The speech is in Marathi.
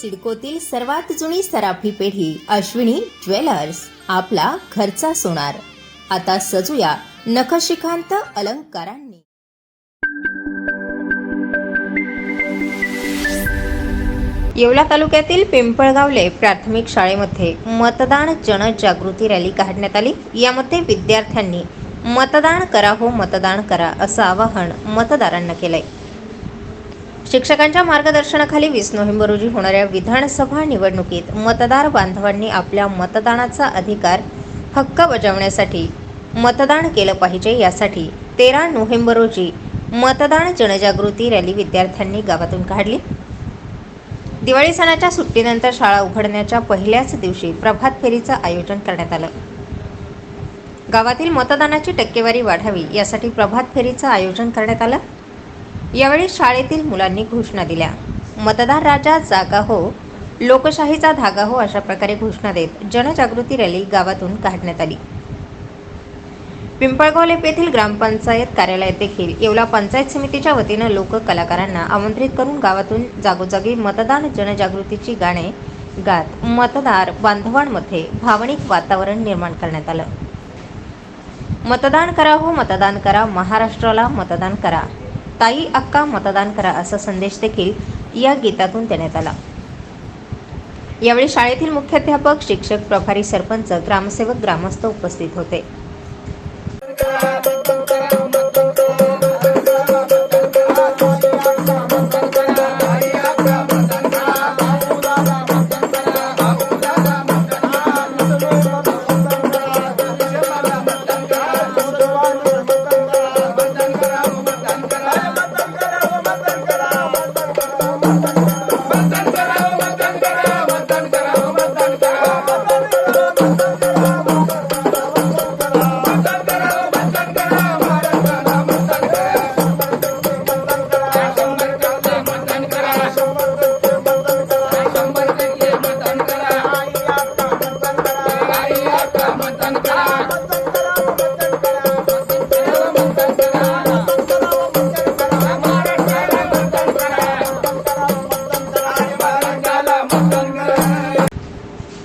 सिडकोतील सर्वात जुनी सराफी पेढी अश्विनी ज्वेलर्स आपला घरचा सोनार. आता सजूया नखशिखांत अलंकारांनी. येवला तालुक्यातील पिंपळगावले प्राथमिक शाळेमध्ये मतदान जनजागृती रॅली काढण्यात आली. यामध्ये विद्यार्थ्यांनी मतदान करा हो मतदान करा असं आवाहन मतदारांना केलंय. शिक्षकांच्या मार्गदर्शनाखाली वीस नोव्हेंबर रोजी होणाऱ्या विधानसभा निवडणुकीत मतदार बांधवांनी आपल्या मतदानाचा अधिकार हक्क बजावण्यासाठी मतदान केलं पाहिजे यासाठी तेरा नोव्हेंबर रोजी मतदान जनजागृती रॅली विद्यार्थ्यांनी गावातून काढली. दिवाळी सणाच्या सुट्टीनंतर शाळा उघडण्याच्या पहिल्याच दिवशी प्रभात फेरीचं आयोजन करण्यात आलं. गावातील मतदानाची टक्केवारी वाढावी यासाठी प्रभात फेरीचं आयोजन करण्यात आलं. यावेळी शाळेतील मुलांनी घोषणा दिल्या. मतदार राजा जागा हो लोकशाहीचा धागा हो अशा प्रकारे घोषणा देत जनजागृती रॅली गावातून काढण्यात आली. पिंपळगाव लेप येथील ग्रामपंचायत कार्यालयात देखील येवला पंचायत समितीच्या वतीनं लोक कलाकारांना आमंत्रित करून गावातून जागोजागी मतदान जनजागृतीची गाणे गात मतदार बांधवांमध्ये भावनिक वातावरण निर्माण करण्यात आलं. मतदान करा हो मतदान करा महाराष्ट्राला मतदान करा. ताई अक्का मतदान करा असा संदेश देखील या गीतातून देण्यात आला. यावेळी शाळेतील मुख्याध्यापक शिक्षक प्रभारी सरपंच ग्रामसेवक ग्रामस्थ उपस्थित होते.